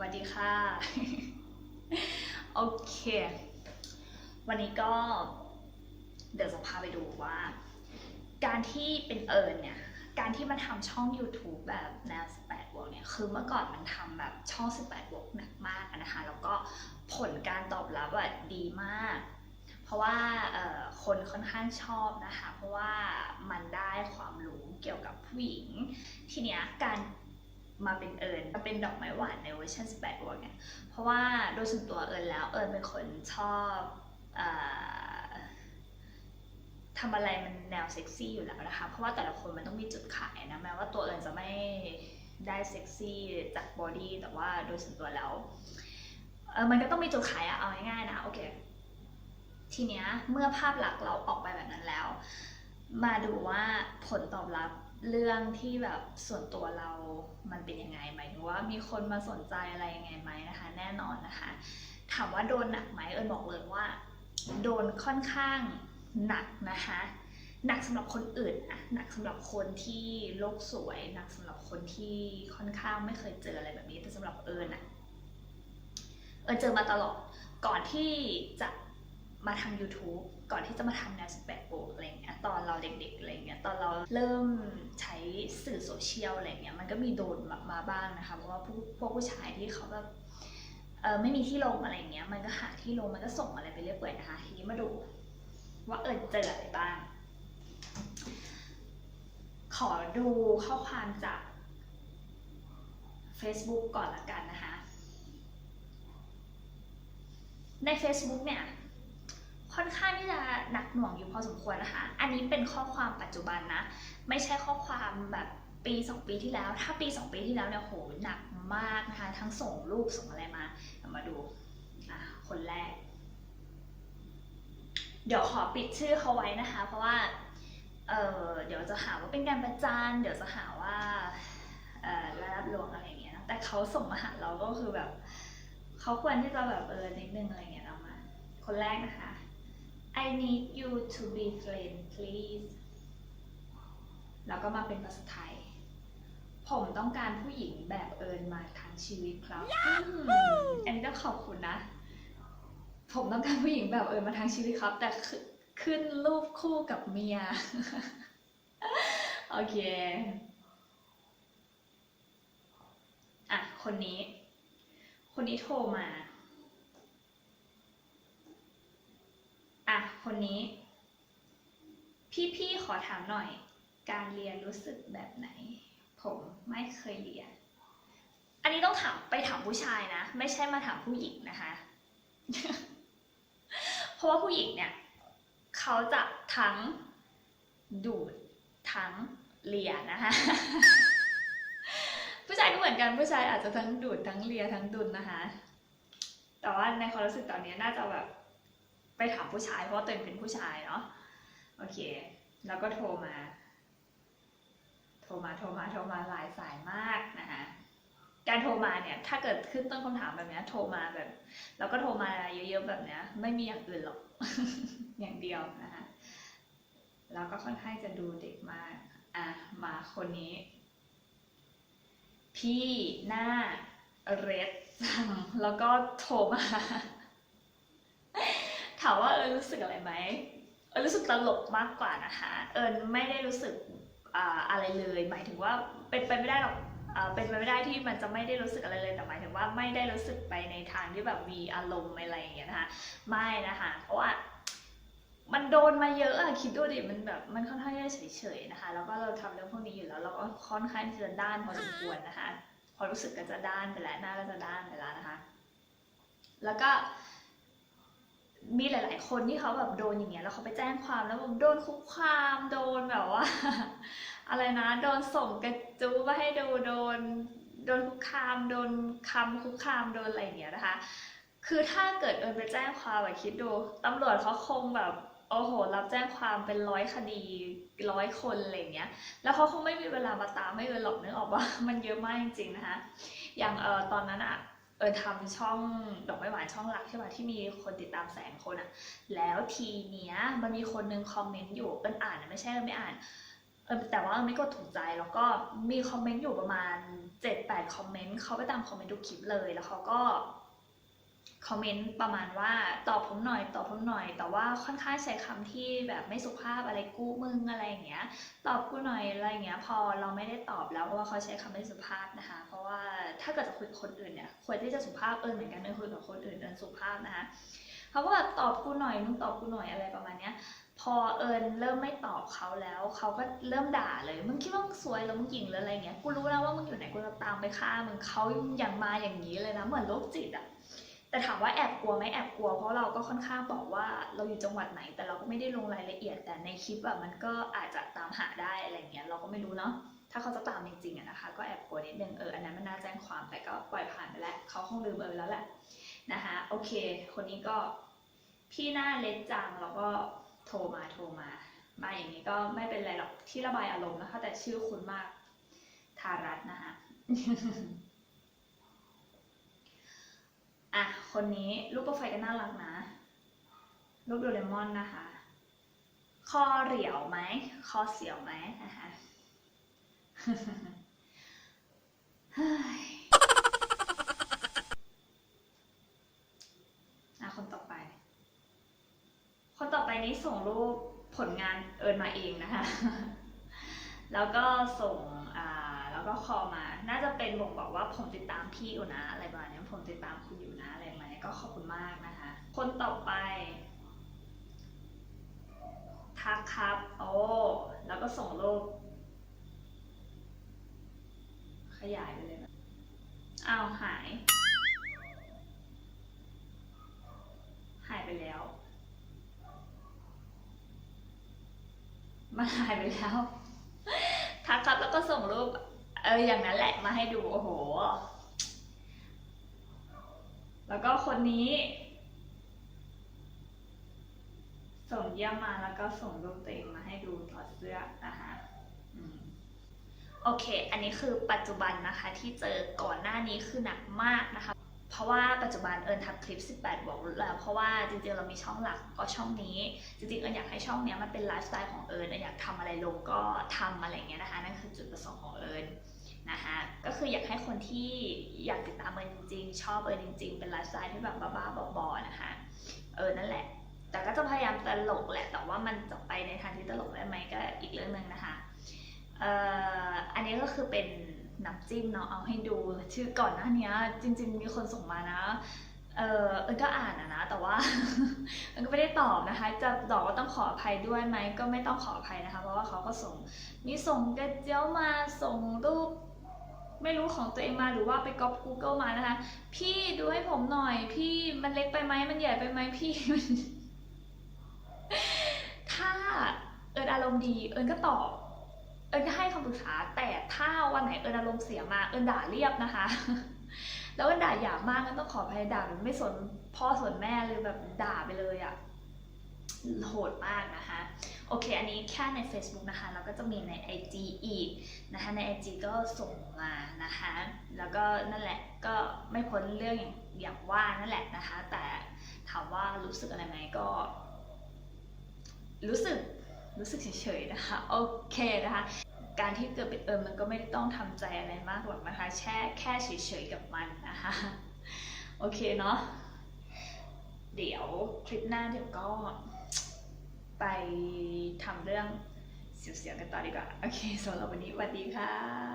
วัสดีค่ะ โอเค วันนี้ก็เดี๋ยวจะพาไปดูว่า การที่เป็นเอิญเนี่ย การที่มาทำช่อง YouTube แบบแนว18บวกเนี่ย คือเมื่อก่อนมันทำแบบช่อง 18บวกหนักมากนะคะ แล้วก็ผลการตอบรับอะดีมาก เพราะว่าคนค่อนข้างชอบนะคะ เพราะว่ามันได้ความรู้เกี่ยวกับผู้หญิง ทีเนี้ยการ มาเป็นเอิญเป็นดอกไม้หวานในเวอร์ชัน18บวกเนี่ยเพราะว่าโดยส่วนตัวเอิญแล้วเอิญเป็นคนชอบอทำอะไรมันแนวเซ็กซี่อยู่แล้วนะคะ เพราะว่าแต่ละคนมันต้องมีจุดขายนะแม้ว่าตัวเอิญจะไม่ได้เซ็กซี่จากบอดี้แต่ว่าโดยส่วนตัวแล้วเออมันก็ต้องมีจุดขายอะเอาง่ายๆนะโอเคทีเนี้ยเมื่อภาพลักษณ์เราออกไปแบบนั้นแล้ว มาดูว่าผลตอบรับ เรื่องที่แบบส่วนตัวเรามันเป็นยังไงหมายถึงว่ามีคนมาสนใจอะไรยังไงไหมนะคะ แน่นอนนะคะ ถามว่าโดนหนักไหมเอิญบอกเลยว่า โดนค่อนข้างหนักนะคะหนักสำหรับคนอื่นอะหนักสำหรับคนที่โลกสวย หนักสำหรับคนที่ค่อนข้างไม่เคยเจออะไรแบบนี้ แต่สำหรับเอิญอะเอิญเจอมาตลอด ก่อนที่จะมาทำ YouTube ก่อนที่จะมาทำแนว18บวกอะไรเงี้ย ตอนเราเด็กๆอะไรเงี้ยตอนเราเริ่มใช้สื่อโซเชียลอะไรเงี้ยมันก็มีโดนมามาบ้างนะคะเพราะว่าพวกพวกผู้ชายที่เขาแบบเออไม่มีที่ลงอะไรเงี้ยมันก็หาที่ลงมันก็ส่งอะไรไปเรื่อยๆนะคะทีนี้มาดูว่าเอิญเจออะไรบ้าง ขอดูข้อความจาก Facebook ก่อนละกันนะคะ ใน Facebook เนี่ย ค่อนข้างที่จะหนักหน่วงอยู่พอสมควรนะคะ อันนี้เป็นข้อความปัจจุบันนะ ไม่ใช่ข้อความแบบปี 2 ปีที่แล้ว ถ้าปี 2 ปีที่แล้วเนี่ยโหหนักมากนะคะ ทั้งส่งรูปส่งอะไรมาเดี๋ยวมาดูอะคนแรก เดี๋ยวขอปิดชื่อเขาไว้นะคะ เพราะว่าเออเดี๋ยวจะหาว่าเป็นการประจาน เดี๋ยวจะหาว่าเออระดับลวงอะไรอย่างเงี้ยนะแต่เขาส่งมาหาเราก็คือแบบเขาควรที่จะแบบเออนิดนึงอะไรอย่างเงี้ยเรามา คนแรกนะคะ I need you to be friend please แล้วก็มาเป็นภาษาไทย ผมต้องการผู้หญิงแบบเอิญมาทั้งชีวิตครับอืมอันนี้ต้องขอบคุณนะ ผมต้องการผู้หญิงแบบเอิญมาทั้งชีวิตครับ แต่ขึ้นขึ้นรูปคู่กับเมีย โอเค อะ คนนี้ คนนี้โทรมาะคนนี้ พี่ๆขอถามหน่อย การเรียนรู้สึกแบบไหน ผมไม่เคยเรียน อันนี้ต้องถามไปถามผู้ชายนะ ไม่ใช่มาถามผู้หญิงนะคะ เพราะว่าผู้หญิงเนี่ยเขาจะทั้งดูดทั้งเลียนะคะผู้ชายก็เหมือนกันผู้ชายอาจจะทั้งดูดทั้งเลียทั้งดุนนะคะ แต่ว่าในความรู้สึกตอนนี้น่าจะแบบ ไปถามผู้ชายเพราะตัวเองเป็นผู้ชายเนาะโอเค แล้วก็โทรมา โทรมาโทรมาโทรมาหลายสายมากนะคะการโทรมาเนี่ย ถ้าเกิดขึ้นต้นคำถามแบบนี้โทรมาแบบ แล้วก็โทรมาเยอะๆแบบนี้ไม่มีอย่างอื่นหรอกอย่างเดียวนะคะแล้วก็ค่อนข้างจะดูเด็กมากอะมาคนนี้ พี่หน้าเรดสั่งแล้วก็โทรมาามว่าเออรู้สึกอะไรไหมเออรู้สึกตลกมากกว่านะคะ เอิญไม่ได้รู้สึกอะไรเลย หมายถึงว่าเป็นไปไม่ได้หรอกเป็นไปไม่ได้ที่มันจะไม่ได้รู้สึกอะไรเลยแต่หมายถึงว่าไม่ได้รู้สึกไปในทางที่แบบมีอารมณ์อะไรอย่างเงี้ยนะคะไม่นะคะเพราะว่ามันโดนมาเยอะอะคิดดูดิมันแบบมันค่อนข้างจะเฉยๆนะคะ แล้วก็เราทำเรื่องพวกนี้อยู่แล้วเราก็ค่อนข้างที่จะด้านพอสมควรนะคะ พอรู้สึกก็จะด้านไปแล้วหน้าก็จะด้านไปแล้วนะคะ แล้วก็ มีหลาย ๆ คนที่เขาแบบโดนอย่างเงี้ยแล้วเขาไปแจ้งความแล้วแบบโดนคุกคามโดนแบบว่า อะไรนะ โดนส่งกระจูมาให้ดูโดนโดนคุกคาม โดนคำคุกคามโดนอะไรอย่างเงี้ยนะคะ คือถ้าเกิดเอิญไปแจ้งความอะคิดดูตำรวจเขาคงแบบโอ้โห รับแจ้งความเป็นร้อยคดีร้อยคนอะไรเงี้ย แล้วเขาคงไม่มีเวลามาตามให้เอิญหรอกนึกออกว่ามันเยอะมากจริงๆนะคะ อย่างเออตอนนั้นอะ เออทำช่องดอกไม้หวานช่องหลักใช่ป่ะที่มีคนติดตามแสนคนอะแล้วทีเนี้ยมันมีคนนึงคอมเมนต์อยู่เอิญอ่านนะไม่ใช่เอิญไม่อ่านเออแต่ว่าเออไม่กดถูกใจแล้วก็มีคอมเมนต์อยู่ประมาณ 7-8 คอมเมนต์เขาไปตามคอมเมนต์ทุกคลิปเลยแล้วเขาก็ คอมเมนต์ประมาณว่าตอบผมหน่อยตอบผมหน่อย แต่ว่าค่อนข้างใช้คำที่แบบไม่สุภาพอะไรกู้มึงอะไรอย่างเงี้ย ตอบกูหน่อยอะไรอย่างเงี้ย พอเราไม่ได้ตอบแล้วเพราะว่าเขาใช้คำไม่สุภาพนะคะ เพราะว่าถ้าเกิดจะคุยกับคนอื่นเนี่ยควรที่จะสุภาพเออเหมือนกันเออคุยกับคนอื่นเออสุภาพนะคะเขาก็แบบตอบกูหน่อยมึงตอบกูหน่อยอะไรประมาณเนี้ยพอเอิญเริ่มไม่ตอบเขาแล้วเขาก็เริ่มด่าเลยมึงคิดว่ามึงสวยแล้วมึงหญิงหรืออะไรเงี้ยกูรู้แล้วว่ามึงอยู่ไหนกูจะตามไปฆ่ามึงเขาอย่างมาอย่างนี้เลยนะเหมือนโรคจิตอะ แต่ถามว่าแอบกลัวไหมแอบกลัว เพราะเราก็ค่อนข้างบอกว่าเราอยู่จังหวัดไหน แต่เราก็ไม่ได้ลงรายละเอียด แต่ในคลิปอะมันก็อาจจะตามหาได้อะไรเงี้ยเราก็ไม่รู้เนาะถ้าเขาจะตามจริงๆอะนะคะ ก็แอบกลัวนิดนึงเอออันนั้นมันน่าแจ้งความแต่ก็ปล่อยผ่านไปแล้วเขาคงลืมเออแล้วแหละนะคะโอเค คนนี้ก็พี่หน้าเล็กจังแล้วก็โทรมาโทรมา มาอย่างนี้ก็ไม่เป็นไรหรอกที่ระบายอารมณ์นะคะ แต่ชื่อคุณมากทารัตน์นะคะ อะ คนนี้รูปโปรไฟล์ก็น่ารักนะ รูปโดเรมอนนะคะ คอเหรี่ยวไหม คอเสียวไหมนะคะเฮ้ยอะคนต่อไป คนต่อไปนี้ส่งรูปผลงานเอิญมาเองนะคะ แล้วก็ส่งอ่า ก็คอมา น่าจะเป็นบ่งบอกว่าผมติดตามพี่อยู่นะอะไรประมาณนี้ผมติดตามคุณอยู่นะอะไรประมาณนี้ก็ขอบคุณมากนะคะ คนต่อไปทักครับ โอ้ แล้วก็ส่งรูปขยายไปเลยนะอ้าวหาย หายไปแล้ว มันหายไปแล้ว ทักครับแล้วก็ส่งรูป เอออย่างนั้นแหละมาให้ดูโอ้โห แล้วก็คนนี้ส่งเยี่ยมมาแล้วก็ส่งรูปตัวเองมาให้ดูถอดเสื้อนะคะโอเค อันนี้คือปัจจุบันนะคะที่เจอก่อนหน้านี้คือหนักมากนะคะ ราะว่าปัจจุบันเอิญทำคลิป 18 บวกแล้ว เพราะว่าจริงๆ เรามีช่องหลักก็ช่องนี้ จริงๆ เอิญอยากให้ช่องนี้มันเป็นไลฟ์สไตล์ของเอิญเอิญอยากทำอะไรลงก็ทำอะไรอย่างเงี้ยนะคะนั่นคือจุดประสงค์ของเอิญนะคะก็คืออยากให้คนที่อยากติดตามเอิญจริงๆ ชอบเอิญจริงๆ เป็นไลฟ์สไตล์ที่แบบบ้าๆบอๆนะคะเออนั่นแหละ แต่ก็จะพยายามตลกแหละ แต่ว่ามันจะไปในทางที่ตลกได้ไหมก็อีกเรื่องหนึ่งนะคะเอ่ออันนี้ก็คือเป็น น้ำจิ้มเนาะเอาให้ดูชื่อก่อนหน้านี้จริง ๆ มีคนส่งมานะ เออเอิก็อ่านอะนะแต่ว่าเอิก็ไม่ได้ตอบนะคะ จะบอกว่าต้องขออภัยด้วยไหมก็ไม่ต้องขออภัยนะคะ เพราะว่าเขาก็ส่งมีส่งกระเจียวมาส่งรูปไม่รู้ของตัวเองมาหรือว่าไปก๊อป Google มานะคะ พี่ดูให้ผมหน่อย พี่มันเล็กไปไหมมันใหญ่ไปไหมพี่ถ้าเอิญอารมณ์ดี เอิญก็ตอบ เอิญให้คำปรึกษาแต่ถ้าวันไหนเอิญอารมณ์เสียมาเอิญด่าเรียบนะคะ แล้วเอิญด่าหยาบมากก็ต้องขออภัยด่าไม่สนพ่อสนแม่เลยแบบด่าไปเลยอะโหดมากนะคะ โอเค อันนี้แค่ใน Facebook นะคะ แล้วก็จะมีใน IG อีกนะคะ ใน IG ก็ส่งมานะคะ แล้วก็นั่นแหละก็ไม่พ้นเรื่องอย่างว่านั่นแหละนะคะ แต่ถามว่ารู้สึกอะไรไหมก็ รู้สึก รู้สึกเฉยๆนะคะ โอเคนะคะการที่เกิดเป็นเอิมมันก็ไม่ได้ต้องทำใจอะไรมากหรอกนะคะแช่แค่เฉยๆกับมันนะคะโอเคเนาะเดี๋ยวคลิปหน้าเดี๋ยวก็ไปทำเรื่องเสียวๆกันต่อดีกว่า โอเคสำหรับวันนี้สวัสดีค่ะ